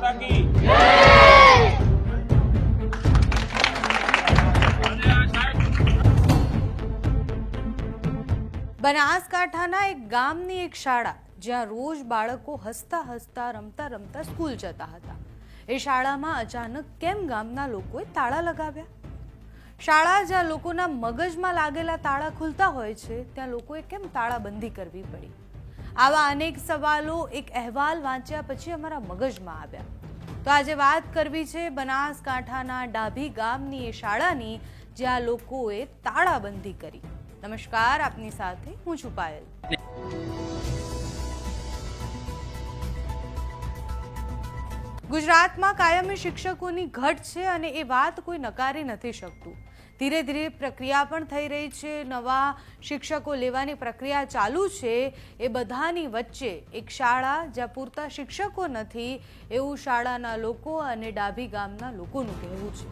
માતા કી. બનાસકાંઠાના એક ગામની એક શાળા, જ્યાં રોજ બાળકો હસતા હસતા, રમતા રમતા સ્કૂલ જતા હતા. એ શાળામાં અચાનક કેમ ગામના લોકોએ તાળા લગાવ્યા? શાળા જ્યાં લોકોના મગજમાં લાગેલા તાળા ખુલતા હોય છે, ત્યાં લોકોએ કેમ તાળાબંધી કરવી પડી? આવા અનેક સવાલો એક અહેવાલ વાંચ્યા પછી અમારા મગજમાં આવ્યા. તો આજે વાત કરવી છે બનાસકાંઠાના ડાભી ગામની એ શાળાની, જ્યાં લોકોએ તાળાબંધી કરી. નમસ્કાર, આપની સાથે હું છું પાયલ. ગુજરાતમાં કાયમી શિક્ષકોની ઘટ છે અને એ વાત કોઈ નકારી નથી શકતું. ધીરે ધીરે પ્રક્રિયા પણ થઈ રહી છે, નવા શિક્ષકો લેવાની પ્રક્રિયા ચાલુ છે. એ બધાની વચ્ચે એક શાળા જ્યાં પૂરતા શિક્ષકો નથી, એવું શાળાના લોકો અને ડાભી ગામના લોકોનું કહેવું છે.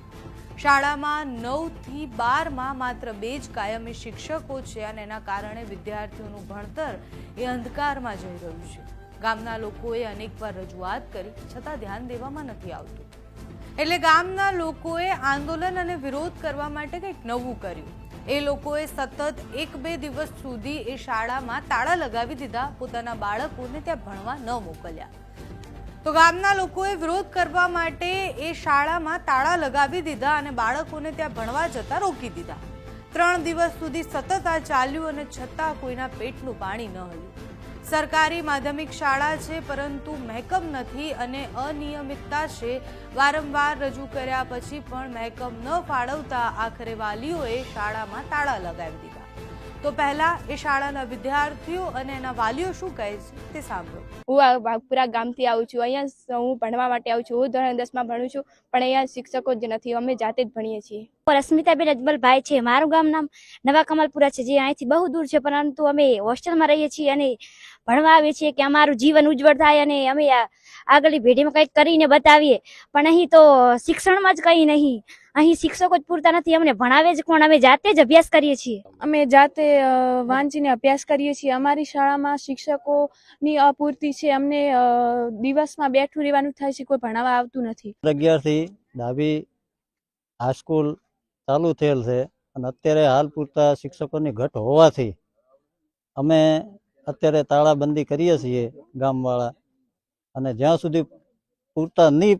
શાળામાં નવથી બારમાં માત્ર બે જ કાયમી શિક્ષકો છે અને એના કારણે વિદ્યાર્થીઓનું ભણતર એ અંધકારમાં જઈ રહ્યું છે. ગામના લોકોએ અનેકવાર રજૂઆત કરી, છતાં ધ્યાન દેવામાં નથી આવતું. એટલે ગામના લોકોએ આંદોલન અને વિરોધ કરવા માટે કંઈક નવું કર્યું. એ લોકોએ સતત એક બે દિવસ સુધી એ શાળામાં તાળા લગાવી દીધા, પોતાના બાળકોને ત્યાં ભણવા ન મોકલ્યા. તો ગામના લોકોએ વિરોધ કરવા માટે એ શાળામાં તાળા લગાવી દીધા અને બાળકોને ત્યાં ભણવા જતા રોકી દીધા. ત્રણ દિવસ સુધી સતત આ ચાલ્યું અને છતાં કોઈના પેટનું પાણી ન હલ્યું સરકારી માધ્યમિક શાળા છે, પરંતુ મહેકમ નથી અને અનિયમિતતા છે. વારંવાર રજૂ કર્યા પછી પણ મહેકમ ન ફાળવતા આખરે વાલીઓએ શાળામાં તાળા લગાવી દીધા. તો પહેલા એ શાળાના વિદ્યાર્થીઓ અને એના વાલીઓ શું કહે છે તે સાંભળો. હું આ વાઘપુરા ગામથી આવું છું. અહીંયા હું ભણવા માટે આવું છું. હું ધોરણ દસમાં ભણું છું, પણ અહીંયા શિક્ષકો જ નથી. અમે જાતે જ ભણીએ છીએ. રશ્મિતાબેન અજમલભાઈ છે. મારું ગામ નામ નવા કમલપુરા છે જે અહીંથી બહુ દૂર છે પરંતુ અમે હોસ્ટેલમાં રહીએ છીએ અને ભણવા આવીએ છીએ કે અમારું જીવન ઉજ્જવળ થાય અને અમે આ આગળની પેઢીમાં કંઈક કરીને બતાવીએ. પણ અહીં તો શિક્ષણમાં જ કંઈ નહીં. અહીં શિક્ષકો જ પૂરતા નથી. અમને ભણાવે જ કોણ? અમે જાતે જ અભ્યાસ કરીએ છીએ. અમે જાતે વાંચીને અભ્યાસ કરીએ છીએ. અમારી શાળામાં શિક્ષકોની અપૂરતી છે. અમને અ, દિવસમાં બેઠું રહેવાનું થાય છે. કોઈ ભણાવવા આવતું નથી. અગિયારથી ડાબી હાઈસ્કૂલ ચાલુ થયેલ છે અને અત્યારે હાલ પૂરતા શિક્ષકોની ઘટ હોવાથી અમે અત્યારે તાળાબંધી કરીએ છીએ ગામવાળા. અને જ્યાં સુધી પૂરતા નહીં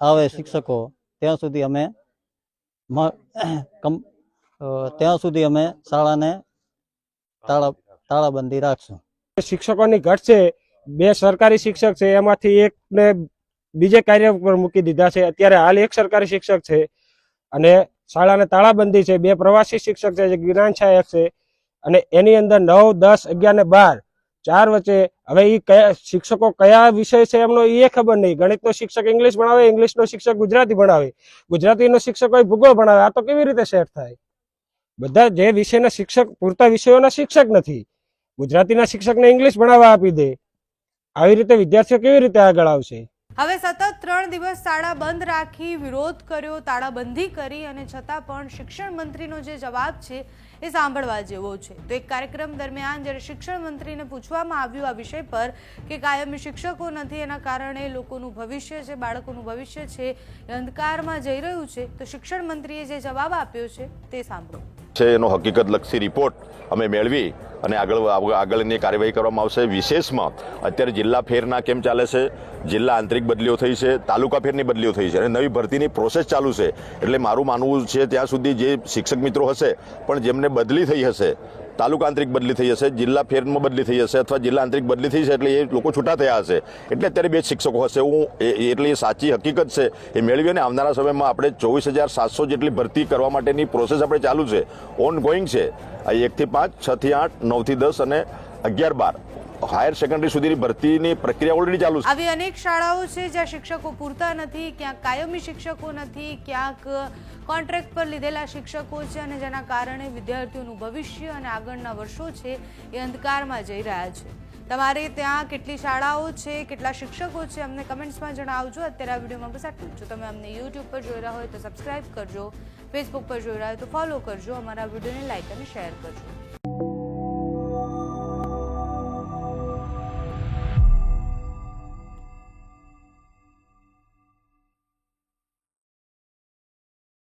આવે શિક્ષકો, ત્યાં સુધી અમે કમ- ત્યાં સુધી અમે શાળાને તાળા, તાળાબંધી રાખશું. શિક્ષકોની ઘટ છે, બે સરકારી શિક્ષક છે, એમાંથી એકને બીજે કાર્ય પર મૂકી દીધા છે. અત્યારે હાલ એક સરકારી શિક્ષક છે અને શાળાને તાળાબંધી છે, બે પ્રવાસી શિક્ષક છે, જે જ્ઞાન સહાયક છે અને એની અંદર નવ, દસ, અગિયાર ને બાર, ચાર વચ્ચે હવે એ કયા શિક્ષકો કયા વિષય છે એમનો એ ખબર નહીં. ગણિતનો શિક્ષક ઇંગ્લિશ ભણાવે, ઇંગ્લિશનો શિક્ષક ગુજરાતી ભણાવે. ગુજરાતીનો શિક્ષક હોય ભૂગોળ ભણાવે. આ તો કેવી રીતે સેટ થાય? બધા જે વિષયના શિક્ષક, પૂરતા વિષયોના શિક્ષક નથી. ગુજરાતીના શિક્ષકને ઇંગ્લિશ ભણાવવા આપી દે. આવી રીતે વિદ્યાર્થીઓ કેવી રીતે આગળ આવશે? હવે સતત ત્રણ દિવસ શાળા બંધ રાખી વિરોધ કર્યો, તાળાબંધી કરી અને છતાં પણ શિક્ષણ મંત્રીનો જે જવાબ છે એ સાંભળવા જેવો છે. તો એક કાર્યક્રમ દરમિયાન જ્યારે શિક્ષણ મંત્રીને પૂછવામાં આવ્યું આ વિષય પર કે કાયમી શિક્ષકો નથી, એના કારણે લોકોનું ભવિષ્ય છે, બાળકોનું ભવિષ્ય છે, એ અંધકારમાં જઈ રહ્યું છે, તો શિક્ષણ મંત્રીએ જે જવાબ આપ્યો છે તે સાંભળો. છે એનો હકીકતલક્ષી રિપોર્ટ અમે મેળવી અને આગળ આગળની કાર્યવાહી કરવામાં આવશે. વિશેષમાં અત્યારે જિલ્લા ફેરના કેમ ચાલે છે? જિલ્લા આંતરિક બદલીઓ થઈ છે, તાલુકા ફેરની બદલીઓ થઈ છે અને નવી ભરતીની પ્રોસેસ ચાલુ છે. એટલે મારું માનવું છે ત્યાં સુધી જે શિક્ષક મિત્રો હશે, પણ જેમને બદલી થઈ હશે, તાલુકા આંતરિક બદલી થઈ હશે, જિલ્લા ફેરમાં બદલી થઈ હશે અથવા જિલ્લા આંતરિક બદલી થઈ છે એટલે એ લોકો છૂટા થયા હશે. એટલે અત્યારે બે શિક્ષકો હશે. હું એટલે એ સાચી હકીકત છે. એ મેળવી અને આવનારા સમયમાં આપણે ચોવીસ હજાર સાતસો જેટલી ભરતી કરવા માટેની પ્રોસેસ આપણે ચાલુ છે. ઓન ગોઈંગ છે એકથી પાંચ છથી આઠ આઠ નવથી દસ અને અગિયાર બાર. હાયર સેકન્ડરી સુધીની ભરતીની પ્રક્રિયા ઓલરેડી ચાલુ છે. આવી અનેક શાળાઓ છે જ્યાં શિક્ષકો પૂરતા નથી, ક્યાંક કાયમી શિક્ષકો નથી, ક્યાંક કોન્ટ્રાક્ટ પર લીધેલા શિક્ષકો છે અને જેના કારણે વિદ્યાર્થીઓનું ભવિષ્ય અને આગળના વર્ષો છે એ અંધકારમાં જઈ રહ્યા છે. તમારે ત્યાં કેટલી શાળાઓ છે, કેટલા શિક્ષકો છે, અમને કમેન્ટ્સમાં જણાવજો. અત્યારે આ વિડીયોમાં બસ આટલું જ. તમે અમને યુટ્યુબ પર જોઈ રહ્યા હોય તો સબસ્ક્રાઇબ કરજો ફેસબુક પર જોઈ રહ્યા હોય તો ફોલો કરજો, અમારા વિડીયોને લાઇક અને શેર કરજો.